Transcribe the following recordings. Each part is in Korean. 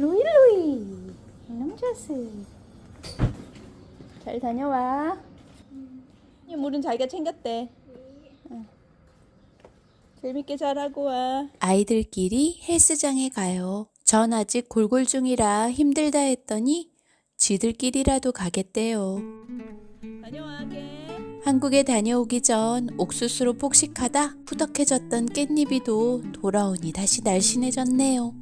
루이 루이. 좋았어 잘 다녀와. 이 물은 자기가 챙겼대. 응. 재밌게 잘하고 와. 아이들끼리 헬스장에 가요. 전 아직 골골 중이라 힘들다 했더니 지들끼리라도 가겠대요. 다녀와게 한국에 다녀오기 전 옥수수로 폭식하다 푸덕해졌던 깻잎이도 돌아오니 다시 날씬해졌네요.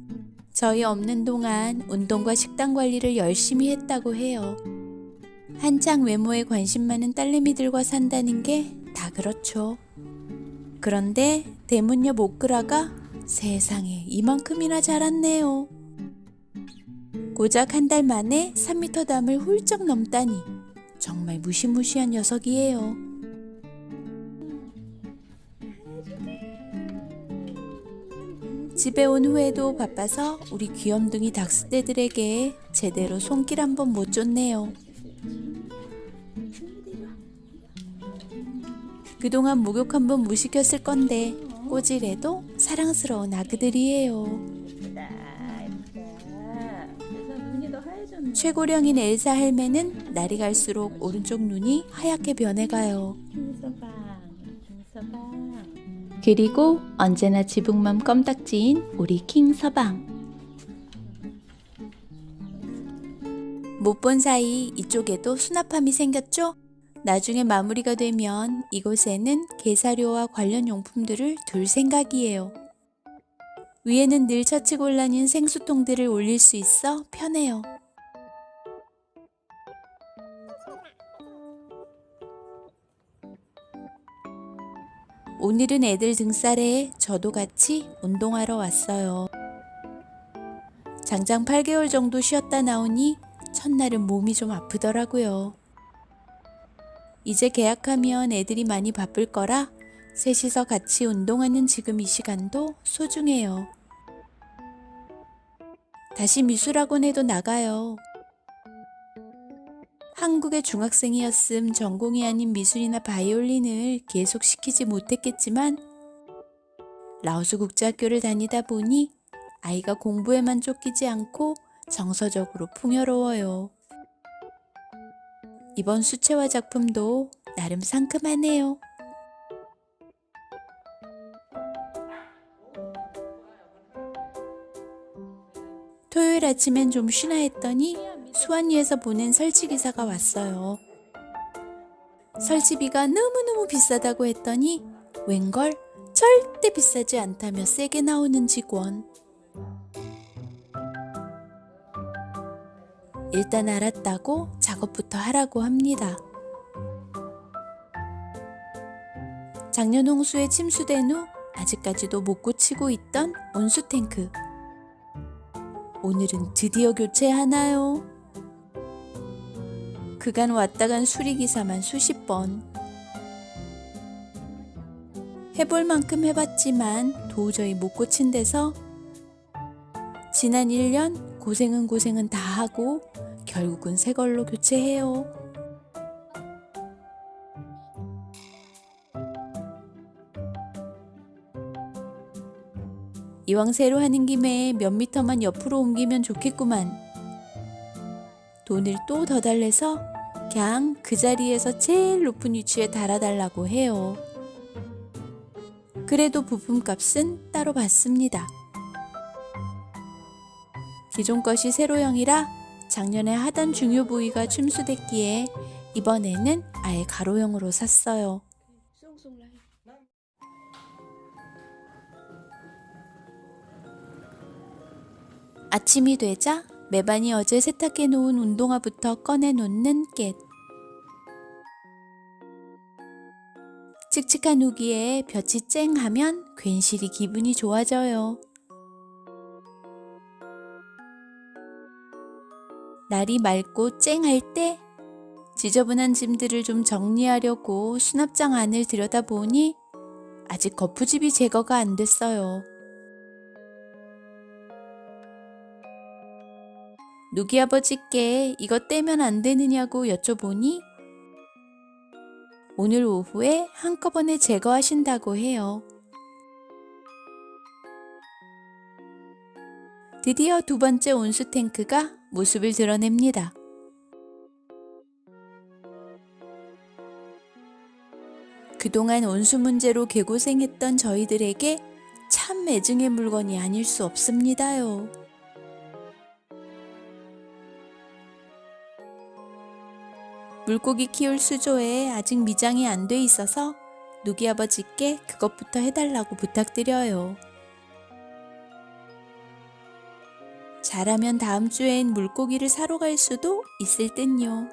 저희 없는 동안 운동과 식단 관리를 열심히 했다고 해요. 한창 외모에 관심 많은 딸내미들과 산다는 게 다 그렇죠. 그런데 대문녀 모끄라가 세상에 이만큼이나 자랐네요. 고작 한 달 만에 3미터 담을 훌쩍 넘다니 정말 무시무시한 녀석이에요. 집에 온 후에도 바빠서 우리 귀염둥이 닥스떼들에게 제대로 손길 한번 못 줬네요. 그동안 목욕 한번 무시켰을 건데 꼬질해도 사랑스러운 아그들이에요. 최고령인 엘사 할매는 날이 갈수록 오른쪽 눈이 하얗게 변해가요. 그리고 언제나 지붕맘 껌딱지인 우리 킹 서방. 못 본 사이 이쪽에도 수납함이 생겼죠? 나중에 마무리가 되면 이곳에는 개사료와 관련 용품들을 둘 생각이에요. 위에는 늘 처치곤란인 생수통들을 올릴 수 있어 편해요. 오늘은 애들 등살에 저도 같이 운동하러 왔어요. 장장 8개월 정도 쉬었다 나오니 첫날은 몸이 좀 아프더라고요. 이제 계약하면 애들이 많이 바쁠 거라 셋이서 같이 운동하는 지금 이 시간도 소중해요. 다시 미술학원에도 나가요. 한국의 중학생이었음 전공이 아닌 미술이나 바이올린을 계속 시키지 못했겠지만 라오스 국제학교를 다니다 보니 아이가 공부에만 쫓기지 않고 정서적으로 풍요로워요. 이번 수채화 작품도 나름 상큼하네요. 토요일 아침엔 좀 쉬나 했더니 수완리에서 보낸 설치 기사가 왔어요. 설치비가 너무너무 비싸다고 했더니 웬걸 절대 비싸지 않다며 세게 나오는 직원. 일단 알았다고 작업부터 하라고 합니다. 작년 홍수에 침수된 후 아직까지도 못 고치고 있던 온수 탱크. 오늘은 드디어 교체하나요? 그간 왔다 간 수리기사만 수십 번. 해볼 만큼 해봤지만 도저히 못 고친 데서 지난 1년 고생은 고생은 다 하고 결국은 새 걸로 교체해요. 이왕 새로 하는 김에 몇 미터만 옆으로 옮기면 좋겠구만. 돈을 또 더 달래서 그냥 그 자리에서 제일 높은 위치에 달아달라고 해요. 그래도 부품값은 따로 받습니다. 기존 것이 세로형이라 작년에 하단 중요 부위가 침수됐기에 이번에는 아예 가로형으로 샀어요. 아침이 되자 매반이 어제 세탁해 놓은 운동화부터 꺼내 놓는 깻. 칙칙한 후기에 볕이 쨍하면 괜시리 기분이 좋아져요. 날이 맑고 쨍할 때 지저분한 짐들을 좀 정리하려고 수납장 안을 들여다보니 아직 거푸집이 제거가 안 됐어요. 누기 아버지께 이것 떼면 안 되느냐고 여쭤보니 오늘 오후에 한꺼번에 제거하신다고 해요. 드디어 두 번째 온수 탱크가 모습을 드러냅니다. 그동안 온수 문제로 개고생했던 저희들에게 참 애증의 물건이 아닐 수 없습니다요. 물고기 키울 수조에 아직 미장이 안 돼 있어서 누기 아버지께 그것부터 해달라고 부탁드려요. 잘하면 다음 주엔 물고기를 사러 갈 수도 있을 듯요.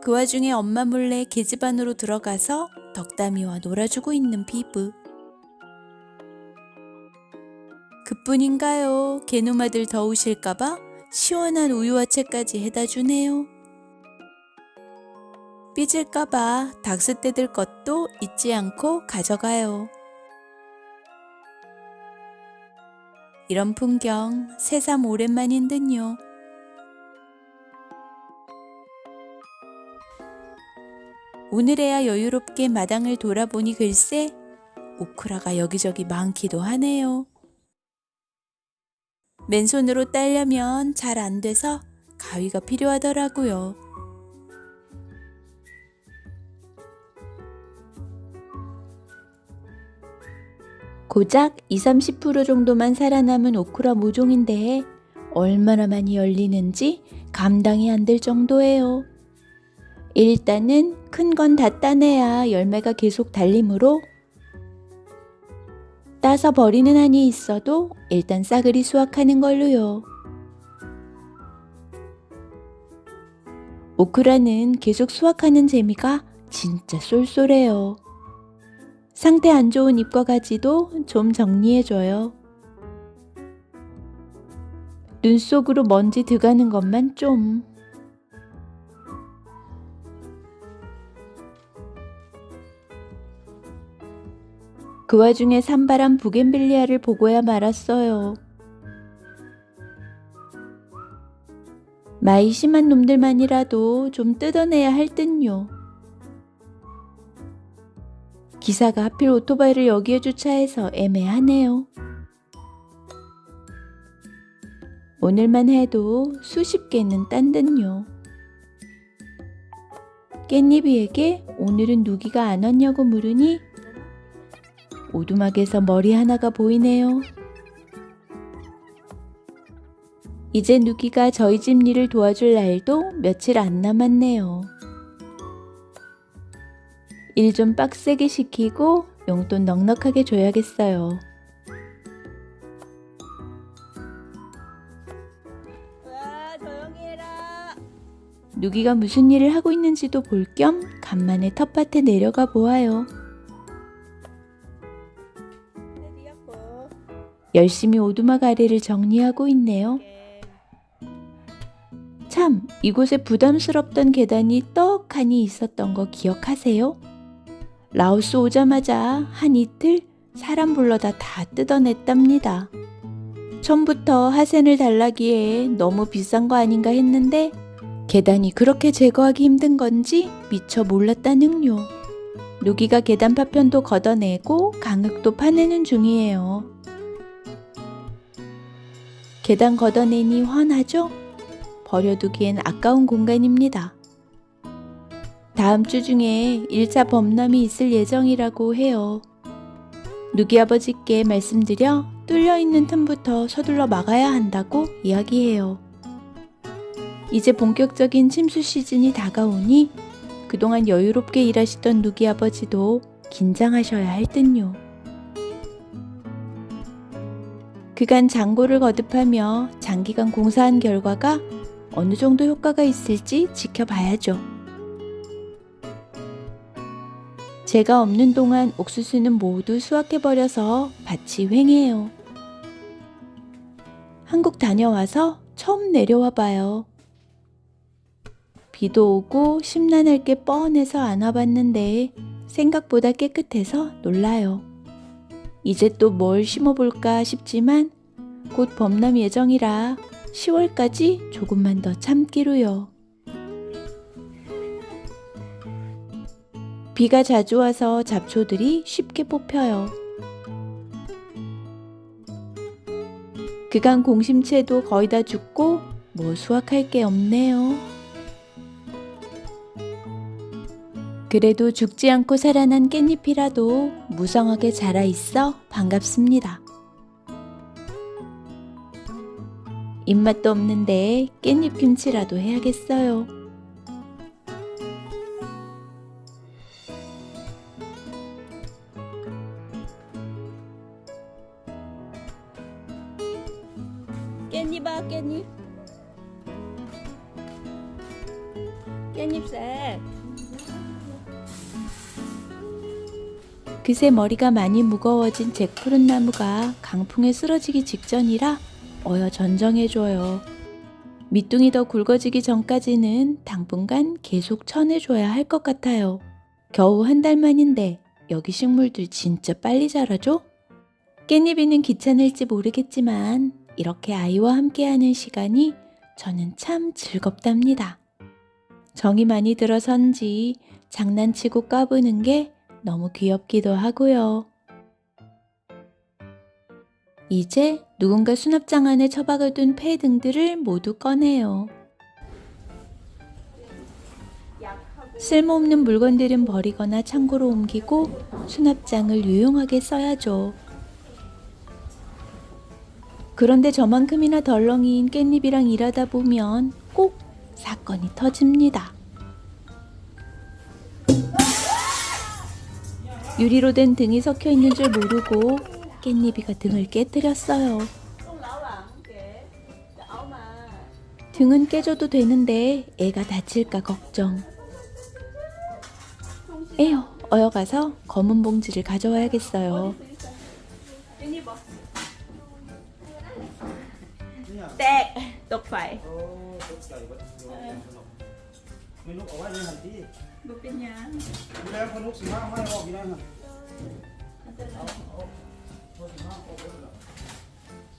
그 와중에 엄마 몰래 계집 안으로 들어가서 덕담이와 놀아주고 있는 피부. 그뿐인가요? 개누마들 더우실까봐 시원한 우유와 채까지 해다 주네요. 삐질까봐 닥스 떼들 것도 잊지 않고 가져가요. 이런 풍경 새삼 오랜만인 듯요. 오늘에야 여유롭게 마당을 돌아보니 글쎄 오크라가 여기저기 많기도 하네요. 맨손으로 따려면 잘 안 돼서 가위가 필요하더라고요. 고작 20, 30% 정도만 살아남은 오크라 모종인데 얼마나 많이 열리는지 감당이 안 될 정도예요. 일단은 큰 건 다 따내야 열매가 계속 달리므로 따서 버리는 한이 있어도 일단 싸그리 수확하는 걸로요. 오크라는 계속 수확하는 재미가 진짜 쏠쏠해요. 상태 안 좋은 잎과 가지도 좀 정리해줘요. 눈 속으로 먼지 들어가는 것만 좀. 그 와중에 산바람 부겐빌리아를 보고야 말았어요. 마이 심한 놈들만이라도 좀 뜯어내야 할 듯요. 기사가 하필 오토바이를 여기에 주차해서 애매하네요. 오늘만 해도 수십 개는 딴 듯요. 깻잎이에게 오늘은 누기가 안 왔냐고 물으니 오두막에서 머리 하나가 보이네요. 이제 누기가 저희 집 일을 도와줄 날도 며칠 안 남았네요. 일 좀 빡세게 시키고 용돈 넉넉하게 줘야겠어요. 와 조용히 해라. 누기가 무슨 일을 하고 있는지도 볼 겸 간만에 텃밭에 내려가 보아요. 열심히 오두막 아래를 정리하고 있네요. 참, 이곳에 부담스럽던 계단이 떡하니 있었던 거 기억하세요? 라오스 오자마자 한 이틀 사람 불러다 다 뜯어냈답니다. 처음부터 하센을 달라기에 너무 비싼 거 아닌가 했는데 계단이 그렇게 제거하기 힘든 건지 미처 몰랐다는요. 누기가 계단 파편도 걷어내고 강흙도 파내는 중이에요. 계단 걷어내니 훤하죠? 버려두기엔 아까운 공간입니다. 다음 주 중에 1차 범람이 있을 예정이라고 해요. 누기 아버지께 말씀드려 뚫려 있는 틈부터 서둘러 막아야 한다고 이야기해요. 이제 본격적인 침수 시즌이 다가오니 그동안 여유롭게 일하시던 누기 아버지도 긴장하셔야 할 듯요. 그간 장고를 거듭하며 장기간 공사한 결과가 어느 정도 효과가 있을지 지켜봐야죠. 제가 없는 동안 옥수수는 모두 수확해버려서 밭이 횡해요. 한국 다녀와서 처음 내려와 봐요. 비도 오고 심란할 게 뻔해서 안 와봤는데 생각보다 깨끗해서 놀라요. 이제 또 뭘 심어볼까 싶지만 곧 범람 예정이라 10월까지 조금만 더 참기로요. 비가 자주 와서 잡초들이 쉽게 뽑혀요. 그간 공심채도 거의 다 죽고 뭐 수확할 게 없네요. 그래도 죽지 않고 살아난 깻잎이라도 무성하게 자라 있어 반갑습니다. 입맛도 없는데 깻잎 김치라도 해야겠어요. 그새 머리가 많이 무거워진 잭푸른 나무가 강풍에 쓰러지기 직전이라 어여 전정해줘요. 밑둥이 더 굵어지기 전까지는 당분간 계속 쳐내줘야 할 것 같아요. 겨우 한 달 만인데 여기 식물들 진짜 빨리 자라죠? 깻잎이는 귀찮을지 모르겠지만 이렇게 아이와 함께하는 시간이 저는 참 즐겁답니다. 정이 많이 들어선지 장난치고 까부는 게 너무 귀엽기도 하고요. 이제 누군가 수납장 안에 처박아 둔폐 등들을 모두 꺼내요. 쓸모없는 물건들은 버리거나 창고로 옮기고 수납장을 유용하게 써야죠. 그런데 저만큼이나 덜렁이인 깻잎이랑 일하다 보면 꼭 사건이 터집니다. 유리로 된 등이 섞여 있는 줄 모르고 깻잎이가 등을 깨뜨렸어요. 등은 깨져도 되는데 애가 다칠까 걱정. 에휴, 어여가서 검은 봉지를 가져와야겠어요. 깻잎 봐 tẹt tục phải โอ้ตกใจว่าโยนขนมไม่นุกเอาไว้ในหันที่ một cái nhà ดูแล้วพนุกสิมาไม่ออกอยู่นั่นน่ะ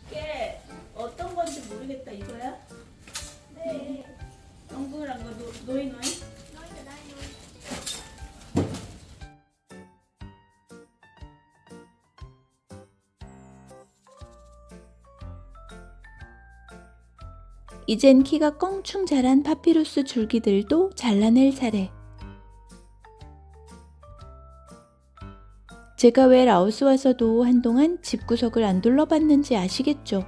이게 어떤 건지 모르겠다 이거야? 네 동그란 거 노, 노이 노이? 이젠 키가 껑충 자란 파피루스 줄기들도 잘라낼 차례. 제가 왜 라오스 와서도 한동안 집구석을 안 둘러봤는지 아시겠죠?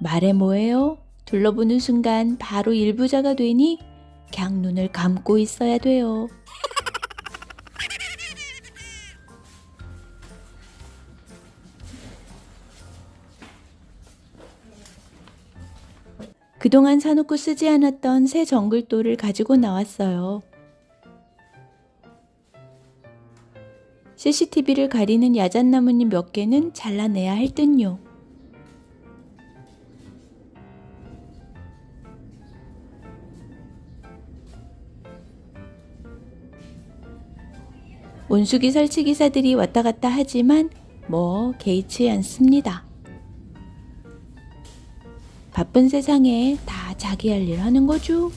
말해 뭐해요? 둘러보는 순간 바로 일부자가 되니 그냥 눈을 감고 있어야 돼요. 그동안 사놓고 쓰지 않았던 새 정글돌을 가지고 나왔어요. CCTV를 가리는 야잔나뭇잎 몇 개는 잘라내야 할 듯요. 온수기 설치 기사들이 왔다 갔다 하지만 뭐 개의치 않습니다. 바쁜 세상에 다 자기 할 일 하는 거죠.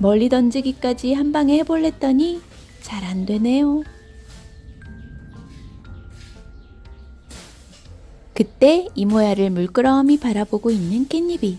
멀리 던지기까지 한 방에 해볼랬더니 잘 안 되네요. 그때 이모야를 물끄러미 바라보고 있는 깻잎이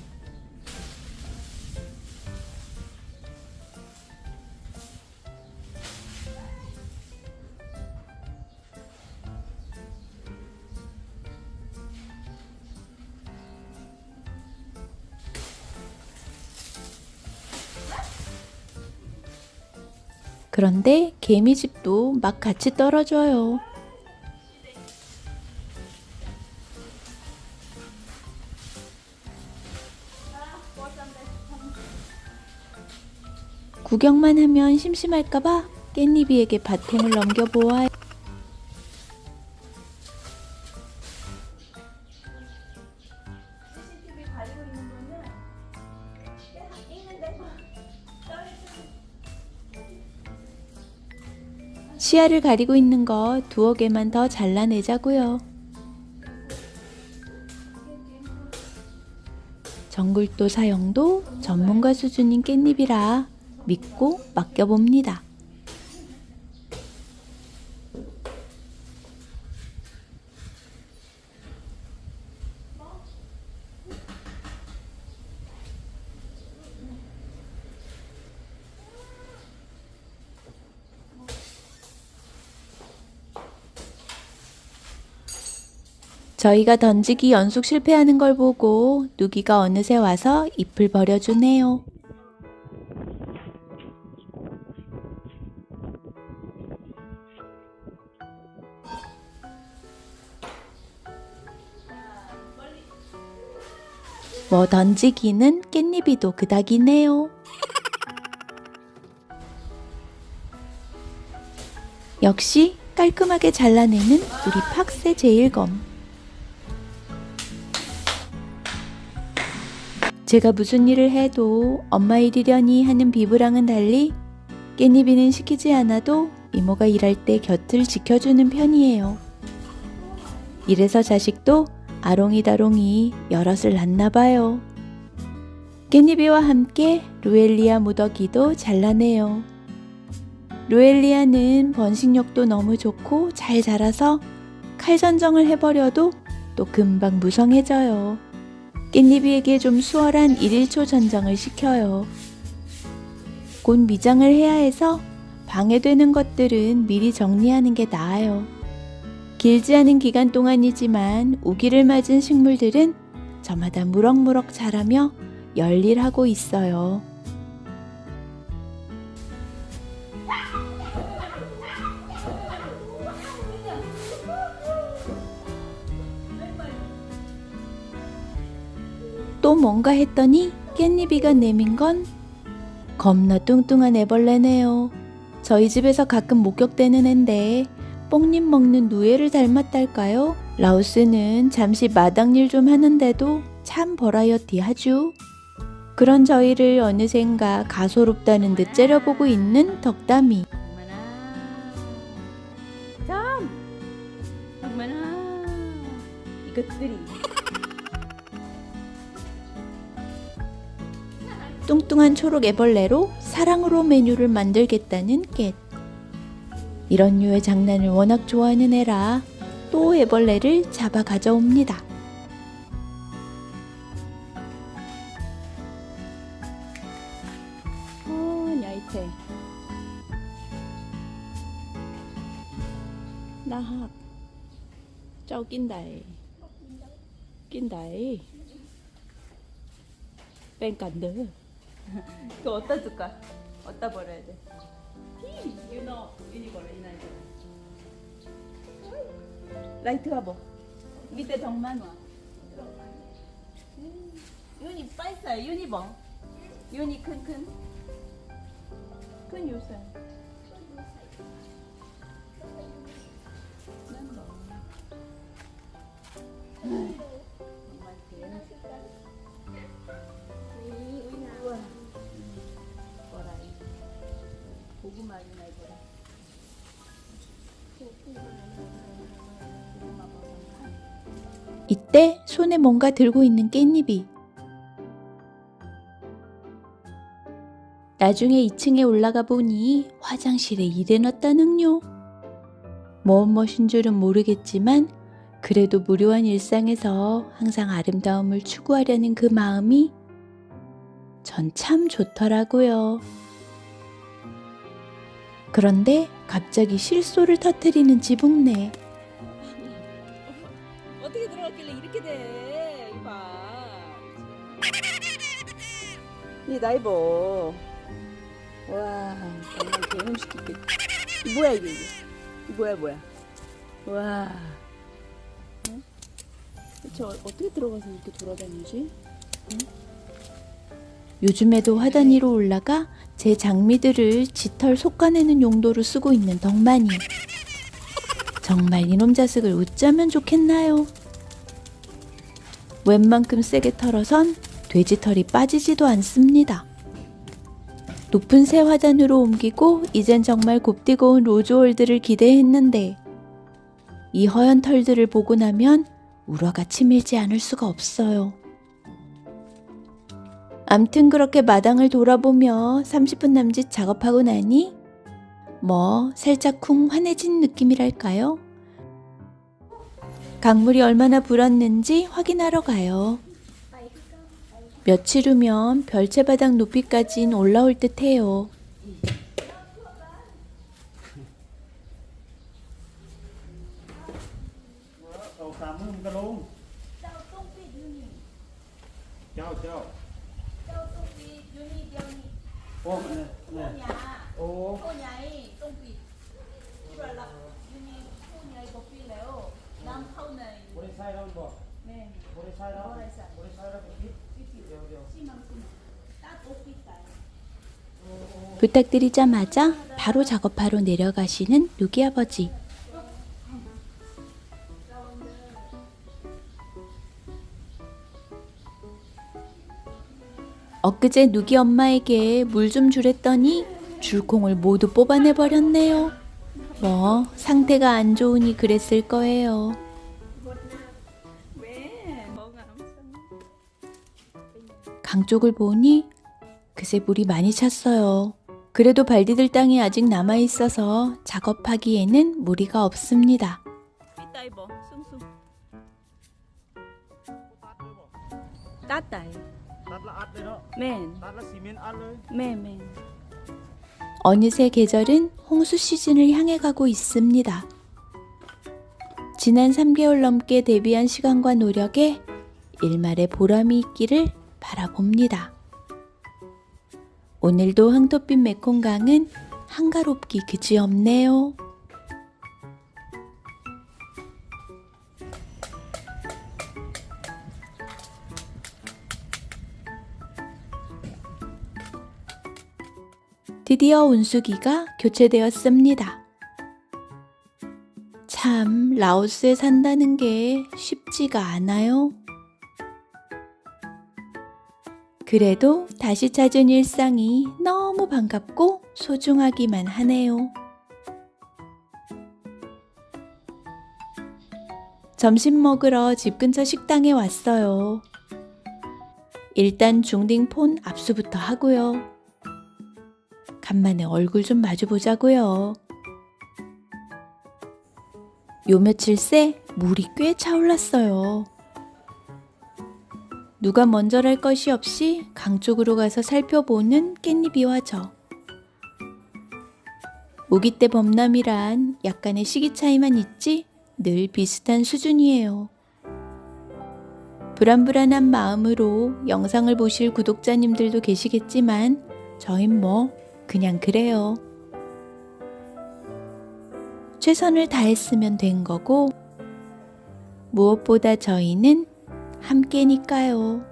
그런데 개미집도 막 같이 떨어져요. 구경만 하면 심심할까봐 깻잎이에게 바통을 넘겨보아요. 시야를 가리고 있는 거 두어 개만 더 잘라내자고요. 정글도 사용도 전문가 수준인 깻잎이라 믿고 맡겨봅니다. 저희가 던지기 연속 실패하는 걸 보고 누기가 어느새 와서 잎을 버려주네요. 뭐 던지기는 깻잎이도 그닥이네요. 역시 깔끔하게 잘라내는 우리 팍새 제일검. 제가 무슨 일을 해도 엄마 일이려니 하는 비브랑은 달리 깻잎이는 시키지 않아도 이모가 일할 때 곁을 지켜주는 편이에요. 이래서 자식도 아롱이다롱이 여럿을 낳나 봐요. 깻잎이와 함께 루엘리아 무더기도 잘라내요. 루엘리아는 번식력도 너무 좋고 잘 자라서 칼 전정을 해버려도 또 금방 무성해져요. 깻잎이에게 좀 수월한 1일초 전정을 시켜요. 곧 미장을 해야 해서 방해되는 것들은 미리 정리하는 게 나아요. 길지 않은 기간 동안이지만 우기를 맞은 식물들은 저마다 무럭무럭 자라며 열일하고 있어요. 뭔가 했더니 깻잎이가 내민 건 겁나 뚱뚱한 애벌레네요. 저희 집에서 가끔 목격되는 앤데 뽕잎 먹는 누에를 닮았달까요? 라오스는 잠시 마당일 좀 하는데도 참 버라이어티 하죠. 그런 저희를 어느샌가 가소롭다는 듯 째려보고 있는 덕담이 이것들이 뚱뚱한 초록 애벌레로 사랑으로 메뉴를 만들겠다는 깻. 이런 류의 장난을 워낙 좋아하는 애라 또 애벌레를 잡아 가져옵니다. 어 얇대 나학 저 낀다이. 낀다이. 뺑간드 그거 어디다 줄까? 어디다 버려야 돼? 유노 유니 버려 이나 이거 라이트 가보 밑에 덕만 와. 윤이 빠있어요 윤이 뭐 윤이 큰큰. 큰 요새 고구마이나 이거라. 이때 손에 뭔가 들고 있는 깻잎이 나중에 2층에 올라가 보니 화장실에 일해놨다는요. 무엇무엇인 줄은 모르겠지만 그래도 무료한 일상에서 항상 아름다움을 추구하려는 그 마음이 전 참 좋더라고요. 그런데 갑자기 실소를 터뜨리는 지붕 내. 어떻게 들어갔길래 이렇게 돼? 이봐. 이 나이 보. 와, 정말 개놈 시키겠. 이 뭐야 이게? 이게? 이 뭐야 뭐야? 와. 응? 저 어떻게 들어가서 이렇게 돌아다니지? 요즘에도 화단 위로 올라가 제 장미들을 깃털 솎아내는 용도로 쓰고 있는 덕만이. 정말 이놈 자식을 웃자면 좋겠나요? 웬만큼 세게 털어선 돼지털이 빠지지도 않습니다. 높은 새 화단으로 옮기고 이젠 정말 곱디고 온 로즈월드를 기대했는데 이 허연 털들을 보고 나면 우라가 치밀지 않을 수가 없어요. 암튼 그렇게 마당을 돌아보며 30분 남짓 작업하고 나니 뭐 살짝 쿵 환해진 느낌이랄까요? 강물이 얼마나 불었는지 확인하러 가요. 며칠 후면 별채바닥 높이까진 올라올 듯해요. 부탁드리자마자 바로 작업하러 내려가시는 누기 아버지. 엊그제 누기 엄마에게 물 좀 주랬더니 줄콩을 모두 뽑아내 버렸네요. 뭐 상태가 안 좋으니 그랬을 거예요. 강 쪽을 보니 그새 물이 많이 찼어요. 그래도 발디딜 땅이 아직 남아 있어서 작업하기에는 무리가 없습니다. 따따이. ละอัดเลยเนาะ แม่น ตัดละซีเมนต์อัดเลย แม่แม่น 어느새 계절은 홍수 시즌을 향해 가고 있습니다. 지난 3개월 넘게 대비한 시간과 노력에 일말의 보람이 있기를 바라봅니다. 오늘도 황토빛 메콩강은 한가롭기 그지없네요. 드디어 운수기가 교체되었습니다. 참, 라오스에 산다는 게 쉽지가 않아요. 그래도 다시 찾은 일상이 너무 반갑고 소중하기만 하네요. 점심 먹으러 집 근처 식당에 왔어요. 일단 중딩폰 압수부터 하고요. 간만에 얼굴 좀 마주 보자고요. 요 며칠 새 물이 꽤 차올랐어요. 누가 먼저랄 것이 없이 강 쪽으로 가서 살펴보는 깻잎이와 저. 모기 때 범람이란 약간의 시기 차이만 있지 늘 비슷한 수준이에요. 불안불안한 마음으로 영상을 보실 구독자님들도 계시겠지만 저흰 뭐 그냥 그래요. 최선을 다했으면 된 거고, 무엇보다 저희는 함께니까요.